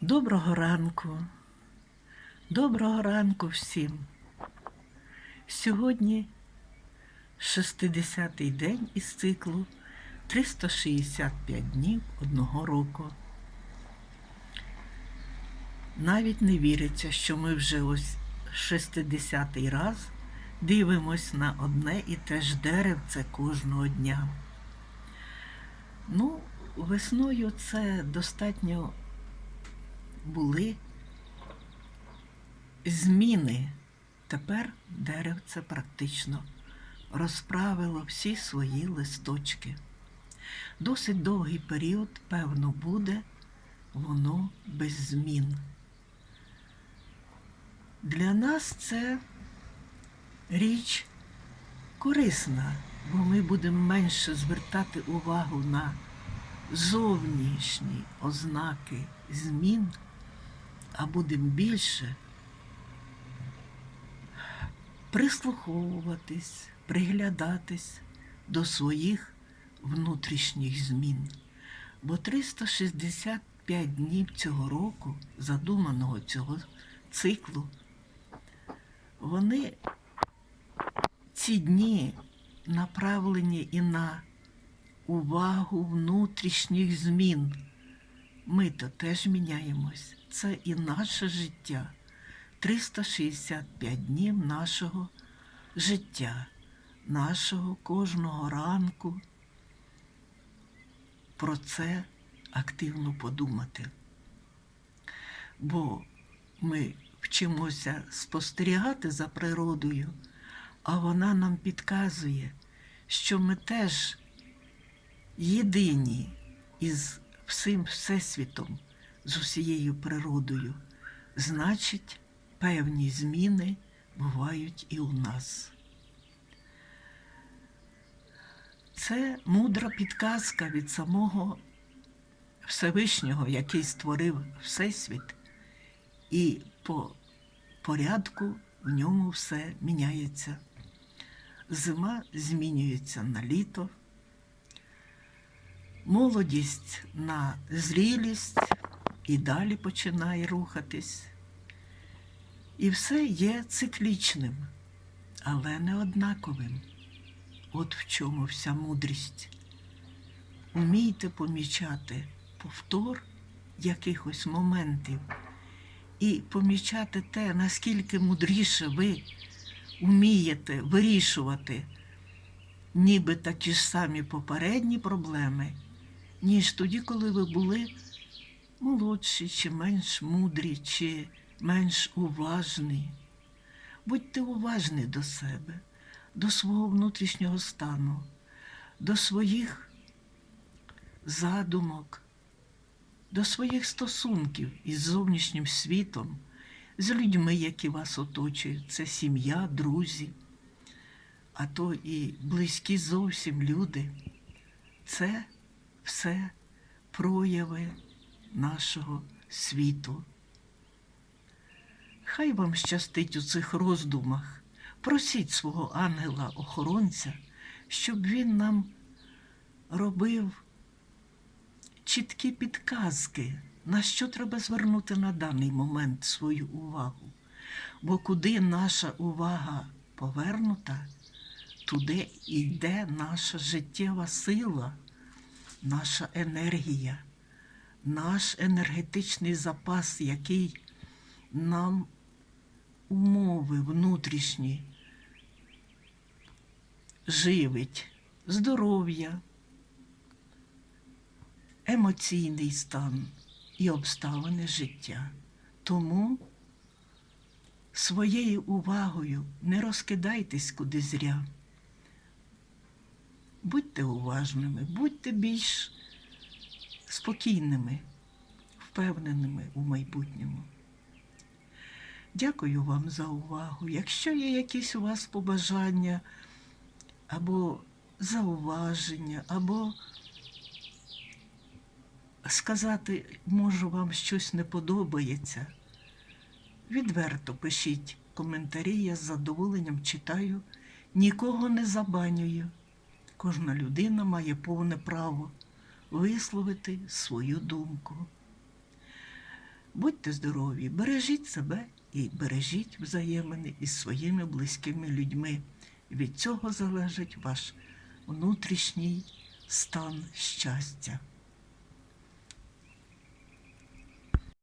Доброго ранку, доброго ранку всім. Сьогодні 60-й день із циклу 365 днів одного року. Навіть не віриться, що ми вже ось 60-й раз дивимось на одне і те ж деревце кожного дня. Ну, весною це достатньо були зміни. Тепер деревце практично розправило всі свої листочки. Досить довгий період, певно, буде воно без змін. Для нас це річ корисна, бо ми будемо менше звертати увагу на зовнішні ознаки змін, а будемо більше прислуховуватись, приглядатись до своїх внутрішніх змін. Бо 365 днів цього року, задуманого цього циклу, вони ці дні направлені і на увагу внутрішніх змін. Ми то теж міняємось. Це і наше життя. 365 днів нашого життя, нашого кожного ранку. Про це активно подумати. Бо ми вчимося спостерігати за природою, а вона нам підказує, що ми теж єдині із всім всесвітом, з усією природою. Значить, певні зміни бувають і у нас. Це мудра підказка від самого Всевишнього, який створив Всесвіт, і по порядку в ньому все міняється. Зима змінюється на літо, молодість на зрілість і далі починає рухатись. І все є циклічним, але не однаковим. От в чому вся мудрість. Умійте помічати повтор якихось моментів і помічати те, наскільки мудріше ви вмієте вирішувати ніби такі ж самі попередні проблеми, ніж тоді, коли ви були молодші, чи менш мудрі, чи менш уважні. Будьте уважні до себе, до свого внутрішнього стану, до своїх задумок, до своїх стосунків із зовнішнім світом, з людьми, які вас оточують. Це сім'я, друзі, а то і близькі зовсім люди. Це все прояви нашого світу. Хай вам щастить у цих роздумах. Просіть свого ангела-охоронця, щоб він нам робив чіткі підказки, на що треба звернути на даний момент свою увагу. Бо куди наша увага повернута, туди йде наша життєва сила, наша енергія, наш енергетичний запас, який нам умови внутрішні живить здоров'я, емоційний стан і обставини життя. Тому своєю увагою не розкидайтесь куди зря. Будьте уважними, будьте більш спокійними, впевненими у майбутньому. Дякую вам за увагу. Якщо є якісь у вас побажання або зауваження, або сказати, можу, вам щось не подобається, відверто пишіть коментарі, я з задоволенням читаю, нікого не забанюю. Кожна людина має повне право висловити свою думку. Будьте здорові, бережіть себе і бережіть взаємини із своїми близькими людьми. Від цього залежить ваш внутрішній стан щастя.